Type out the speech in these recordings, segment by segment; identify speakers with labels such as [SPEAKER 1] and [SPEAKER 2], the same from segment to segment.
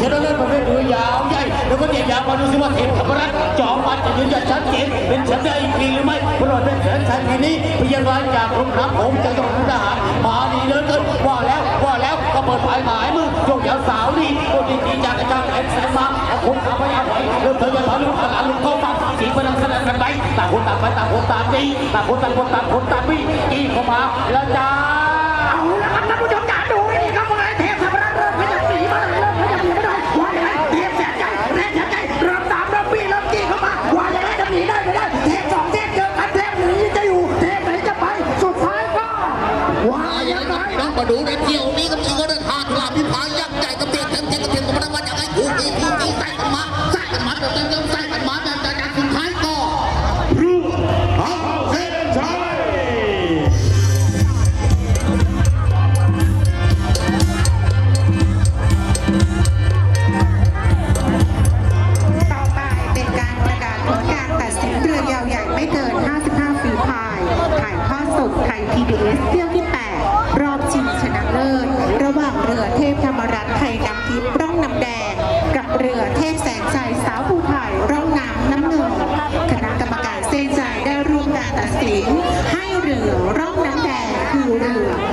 [SPEAKER 1] ชนะเลิศประเภทเรือยาวใหญ่แล้วก็เหยียบยาวมาดูสิว่าเทพธรรมรัตน์จอมมันจะยืนยันชัดเจนเป็นแชมป์ได้อีกทีหรือไม่พลอดเป็นแสนชัยทีนี้พยานรายจากกรมน้ำผมจะต้องมุกดาหารมาดีเหลือเกินว่าแล้วว่าแล้วก็เปิดฝายหมายมือโยกยาวสาวดีโคตรดีจากอาจารย์แอนแสนมาเอาคนขับพยายาไหวเริ่มเธอจะถอยลุกตลาดลุกเข้ามาสีพนังสนันกันไปต่างคนต่างไปต่างคนต่างดีต่างคนต่างคนต่างคนต่างวิ่งอีเข้ามาแล้วจ้า
[SPEAKER 2] ไงต้อง
[SPEAKER 3] มาดูในเที่ยวนี้กับ ด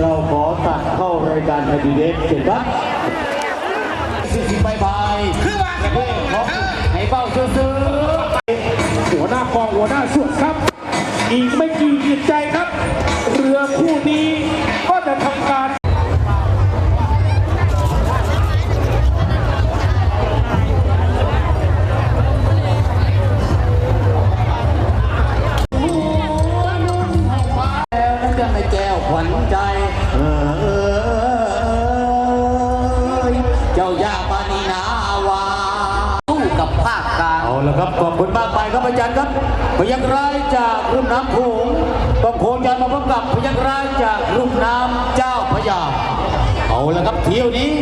[SPEAKER 4] เรา
[SPEAKER 1] ขอตัดเข้ารายการคดีเด็ดเสร็จครับสิบใบใบคือว่าให้เป้าซื้อ ยักร้ายจากรุ่มน้ำเจ้าพระยา เอาละครับเที่ยวนี้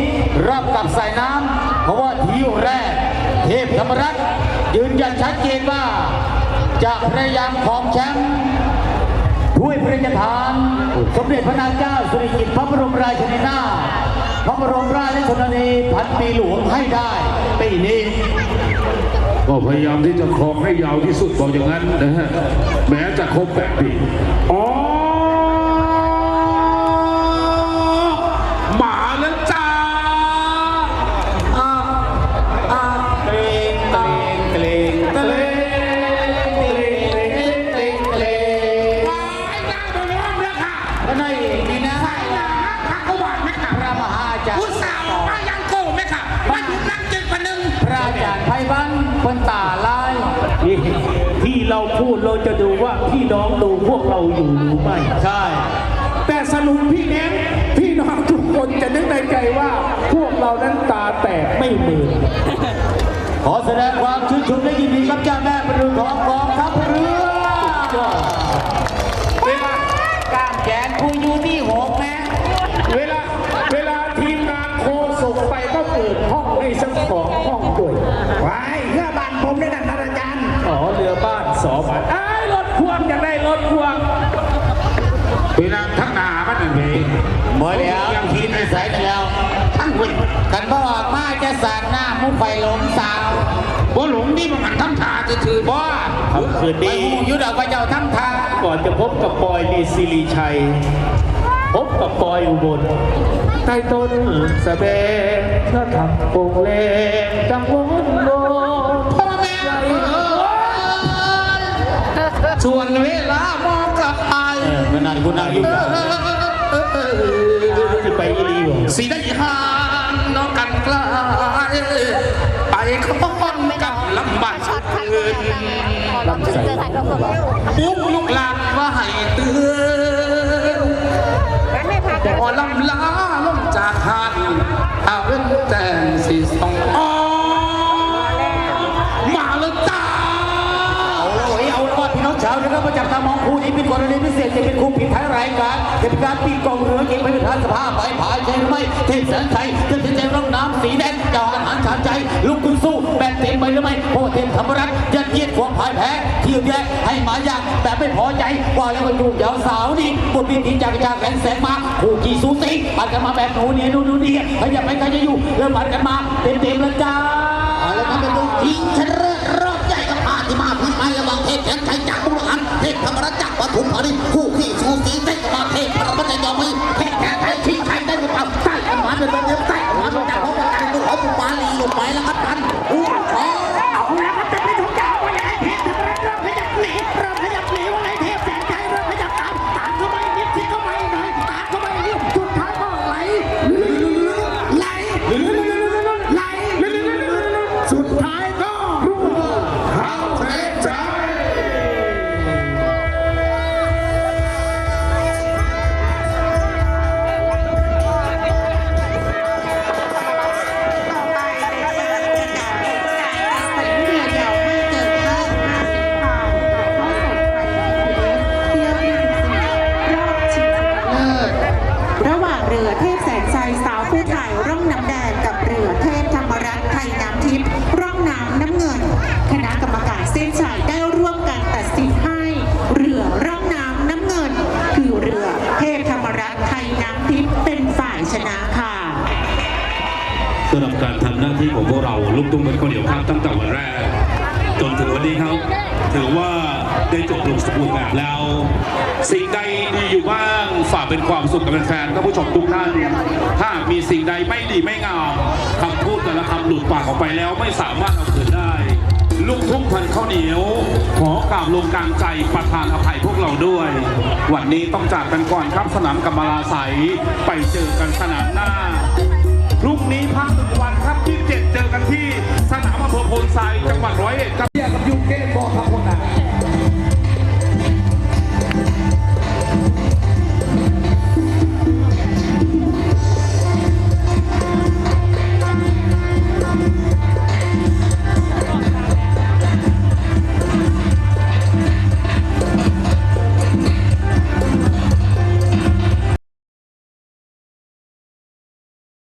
[SPEAKER 1] รับกับสายน้ำเพราะว่าเที่ยวแรก เทพธรรมรัตน์ยืนยันชัดเจนว่าจะพยายามของแชมป์ถ้วยพระราชทาน สมเด็จพระนางเจ้าสุริกิติ์พระบรมราชินีนาถพระบรมราชชนนีพันปีหลวงให้ได้ปีนี้
[SPEAKER 5] ก็พยายามที่จะครองให้ยาวที่สุดบอกอย่างนั้นนะฮะแม้จะครบแปดปีอ๋อ
[SPEAKER 1] เราพู
[SPEAKER 6] ดเราจะดูว่าพี่น้องดูพวกเราอยู่หรือไม่
[SPEAKER 1] ใช่
[SPEAKER 6] แต่สรุปพี่เน้นพี่น้องทุกคนจะนึกในใจว่าพวกเรานั้นตาแตกไม่เหมือน
[SPEAKER 1] ขอแสดงความชื่นชมและยินดีกับเจ้าแม่ประดูของกองทัพเรือเวลากล้ามแขนผู้อยู่ที่หกแม่
[SPEAKER 6] เวลาเวลาทีมงานโคศกไปก็เปิดห้องให้สักสองห้องด้วย
[SPEAKER 2] ไว้
[SPEAKER 5] เวลาทั้งหนามันนั่นเอง
[SPEAKER 1] หมดแล้วทีมในสายเดียวทั้งวิ่งกันพ่อออกมาจะสาดหน้ามุกไฟหลงสาว
[SPEAKER 5] บ่หลงนี่มันหันทำทาจะถือบ่
[SPEAKER 6] คำคืน
[SPEAKER 1] ไป
[SPEAKER 6] นี้
[SPEAKER 1] หูยุดเอาพระเจ้าทั้งทาง
[SPEAKER 6] ก่อนจะพบกับปอยลีศิริชัย พบกับปอยอุบลใต้ต้นสะเบงเธอทำโปงเลงจังหวนโล
[SPEAKER 1] พ่อแม่ส่วนเวลามองกับ ไอ้ขนาดคุณนั่งอยู่
[SPEAKER 6] ที่ไปอีรีบ่
[SPEAKER 3] สีได้หานน้องกันกลายไปขาป้องกับลำบาก
[SPEAKER 7] เกินลองเจอถ่ายรูปกับ
[SPEAKER 3] ปุ้งลูกหลานว่าให้เตือนพอลำลาลงจาก
[SPEAKER 1] กรณีพิเศษจะเป็นคู่ปิดท้ายรายการจะเป็นการปีกองเรือเก็บไว้เป็นทานสภาพไปผายใช่หรือไม่เทพแสนชัยจะเสียใจร่องน้ำสีแดงจออาหารชาญใจลุกขึ้นสู้แบนเต็มไปหรือไม่เพราะว่าเทพธรรมรัตน์ยัดเยียดความพ่ายแพ้เที่ยวแย่ให้หมายากแต่ไม่พอใจว่าแล้วก็อยู่ยาวสาวนี่บทพิธีจากจากแสนแสงมาคู่กี่สูสีปัดกันมาแบบหนูเนี่ยนูนูนี่ยขยับไปใครจะอยู่เริ่มปัดกันมาเต็มเต็มแล้วจ้า
[SPEAKER 3] เอาละครับเป็นดูชิงชนะ ที่มาพื้นไม้ระหว่างเทพแสนชัยจากบุรีรันเทพธรรมรัชจักปฐุมธานีคู่ขี้สูสีเส้นกับมาเทพพระปัญญายอมไม่เทพแสนชัยชิงชัยได้หรือเปล่าใต้กันมาเป็นเดียงใต้กันมาเป็นจากพระปัญญายอมของบุปาลีลงไปแล้วครับทัน
[SPEAKER 2] สำ
[SPEAKER 4] หรั
[SPEAKER 5] บการทำหน้าที่ของพวกเราลูกตุ้มเป็นข้าวเหนียวครับตั้งแต่วันแรก จนถึงวันนี้ครับถือว่าได้จบลงสมบูรณ์แบบแล้ว สิ่งใดดีอยู่บ้างฝากเป็นความสุขกับแฟนๆท่านผู้ชมทุกท่าน ถ้ามีสิ่งใดไม่ดีไม่งามคำพูดแต่ละคำหลุดปากออกไปแล้วไม่สามารถเอาคืนได้ ลูกทุ่งพันข้าวเหนียว ขอกราบลงกลางใจประทานอภัยพวกเราด้วย วันนี้ต้องจากกันก่อนครับสนามกำมะลาใสไปเจอกันสนามหน้า